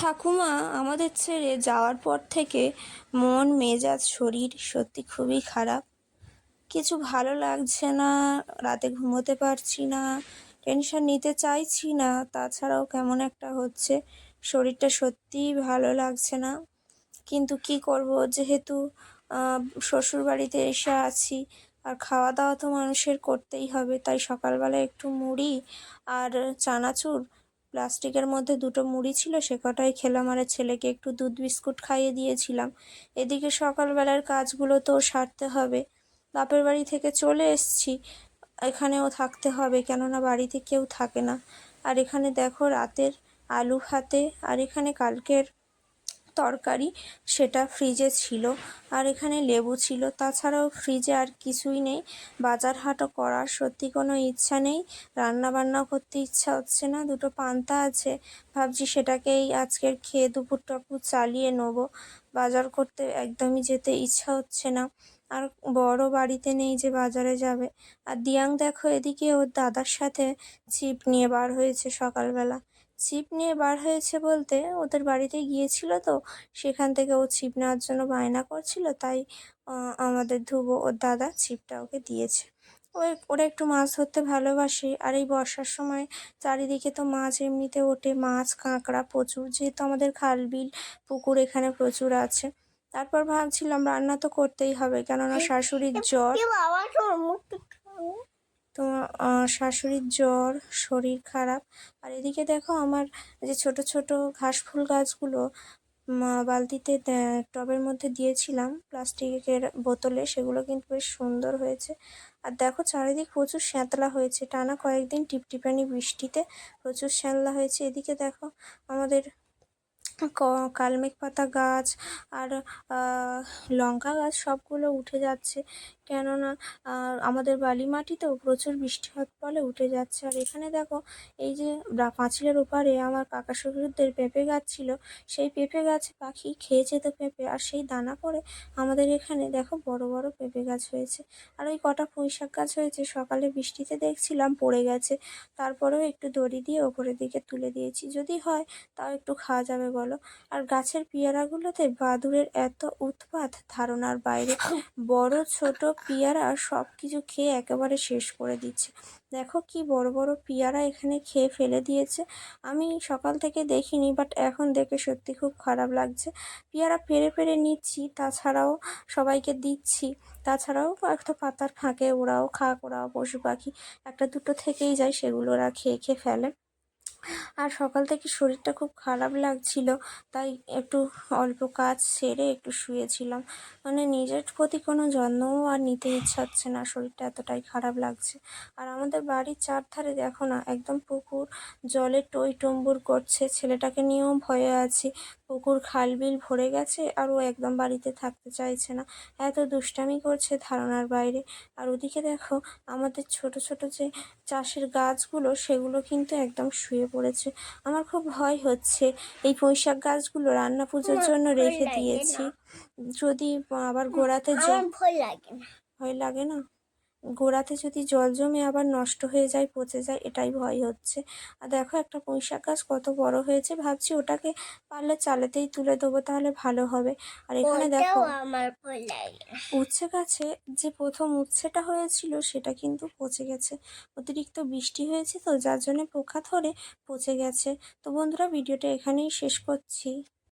ঠাকুমা, আমাদের ছেড়ে যাওয়ার পর থেকে মন, মেজাজ, শরীর সত্যি খুবই খারাপ। কিছু ভালো লাগছে না, রাতে ঘুমোতে পারছি না টেনশন নিতে চাইছি না, তাছাড়াও কেমন একটা হচ্ছে, শরীরটা সত্যিই ভালো লাগছে না। কিন্তু কি করব, যেহেতু শ্বশুর বাড়িতে এসে আছি, আর খাওয়া দাওয়া তো মানুষের করতেই হবে, তাই সকালবেলা একটু মুড়ি আর চানাচুর প্লাস্টিকের মধ্যে দুটো মুড়ি ছিল, সে কটাই খেলাম আর ছেলেকে একটু দুধ বিস্কুট খাইয়ে দিয়েছিলাম। এদিকে সকালবেলার কাজগুলো তো সারতে হবে। বাপের বাড়ি থেকে চলে এসছি, এখানেও থাকতে হবে, কেননা বাড়িতে কেউ থাকে না। আর এখানে দেখো রাতের আলু ভাতে, আর এখানে কালকের তরকারি সেটা ফ্রিজে ছিল। আর এখানে লেবু ছিল। তাছাড়াও ফ্রিজে আর কিছুই নেই। বাজার হাটও করার সত্যি কোনো ইচ্ছা নেই। রান্না বান্না করতে ইচ্ছা হচ্ছে না। দুটো পান্তা আছে। ভাবছি সেটাকেই আজকের খেয়ে দুপুর দুপুরটুকু চালিয়ে নেব। বাজার করতে একদমই যেতে ইচ্ছা হচ্ছে না। আর বড় বাড়িতে নেই যে বাজারে যাবে। আর দিয়াং দেখো এদিকে ওর দাদার সাথে ছিপ নিয়ে বার হয়েছে সকালবেলা। ছিপ নিয়ে বার হয়েছে বলতে ওদের বাড়িতে গিয়েছিল তো সেখান থেকে ও ছিপ নেওয়ার জন্য বায়না করছিল তাই আমাদের ধুবো ওর দাদা ছিপটা ওকে দিয়েছে। ও ওরা একটু মাছ ধরতে ভালোবাসে আর এই বর্ষার সময় চারিদিকে তো মাছ এমনিতে ওঠে মাছ কাঁকড়া প্রচুর যেহেতু আমাদের খাল বিল পুকুর এখানে প্রচুর আছে। তারপর ভাবছিলাম রান্না তো করতেই হবে কেননা শাশুড়ির জ্বর। তো শাশুড়ির জ্বর, শরীর খারাপ। আর এদিকে দেখো আমার যে ছোট ছোট ঘাস ফুল গাছগুলো বালতিতে টবের মধ্যে দিয়েছিলাম প্লাস্টিকের বোতলে, সেগুলো কিন্তু বেশ সুন্দর হয়েছে। আর দেখো চারিদিক প্রচুর শ্যাতলা হয়েছে। টানা কয়েকদিন টিপটিপানি বৃষ্টিতে প্রচুর শ্যাতলা হয়েছে। এদিকে দেখো আমাদের কালমেঘ পাতা গাছ আর লঙ্কা গাছ সবগুলো উঠে যাচ্ছে। কেননা আমাদের বালি মাটিতেও প্রচুর বৃষ্টিপাত ফলে উঠে যাচ্ছে। আর এখানে দেখো, এই যে পাঁচিলের ওপারে আমার কাকা শ্বশুরদের পেঁপে গাছ ছিল, সেই পেঁপে গাছে পাখি খেয়ে যেত পেঁপে, আর সেই দানা করে আমাদের এখানে দেখো বড় বড় পেঁপে গাছ হয়েছে। আর ওই কটা পুঁই শাক গাছ হয়েছে, সকালে বৃষ্টিতে দেখছিলাম পড়ে গেছে, তারপরেও একটু দড়ি দিয়ে ওপরের দিকে তুলে দিয়েছি। যদি হয়, তাও একটু খাওয়া যাবে বলো। আর গাছের পেয়ারাগুলোতে বাদুড়ের এত উৎপাত ধারণার বাইরে, বড় ছোট পিয়ারা সব কিছু খেয়ে একেবারে শেষ করে দিচ্ছে। দেখো কি বড় বড় পিয়ারা এখানে খেয়ে ফেলে দিয়েছে। আমি সকাল থেকে দেখিনি বাট এখন দেখে সত্যি খুব খারাপ লাগছে। পিয়ারা পেরে পেরে নিচ্ছি, তাছাড়াও সবাইকে দিচ্ছি। তাছাড়াও একটা পাতার ফাঁকে ওরাও খাক, ওরাও পশু পাখি, একটা দুটো থেকেই যায়, সেগুলো ওরা খেয়ে খেয়ে ফেলে। আর সকাল থেকে শরীরটা খুব খারাপ লাগছিল, তাই একটু অল্প কাজ সেরে একটু শুয়েছিলাম। মানে নিজের প্রতি কোনো যত্নও আর নিতে ইচ্ছা হচ্ছে না, শরীরটা এতটাই খারাপ লাগছে। আর আমাদের বাড়ির চারধারে দেখো না, একদম পুকুর, জলে টই টম্বুর করছে, ছেলেটাকে নিয়েও ভয়ে আছি। পুকুর খাল বিল ভরে গেছে আর ও একদম বাড়িতে থাকতে চাইছে না। এত দুষ্টামি করছে ধারণার বাইরে। আর ওদিকে দেখো, আমাদের ছোট ছোট যে চাষের গাছগুলো, সেগুলো কিন্তু একদম শুয়ে পড়েছে। আমার খুব ভয় হচ্ছে। এই পুঁইশাক গাছগুলো রান্না পুজোর জন্য রেখে দিয়েছি। যদি আবার গোড়াতে ভয় লাগে না। ভয় লাগে না? গোড়াতে যদি জল জমে আবার নষ্ট হয়ে যায় পচে যায় এটাই ভয় হচ্ছে। আর দেখো একটা পুঁইশাক গাছ কত বড় হয়েছে ভাবছি ওটাকে পারলে চালেতেই তুলে দেবো তাহলে ভালো হবে। আর এখানে দেখো উচ্ছে গাছে যে প্রথম উচ্ছেটা হয়েছিল সেটা কিন্তু পচে গেছে। অতিরিক্ত বৃষ্টি হয়েছে তো যার জন্য পোকা ধরে পচে গেছে। তো বন্ধুরা ভিডিওটা এখানেই শেষ করছি।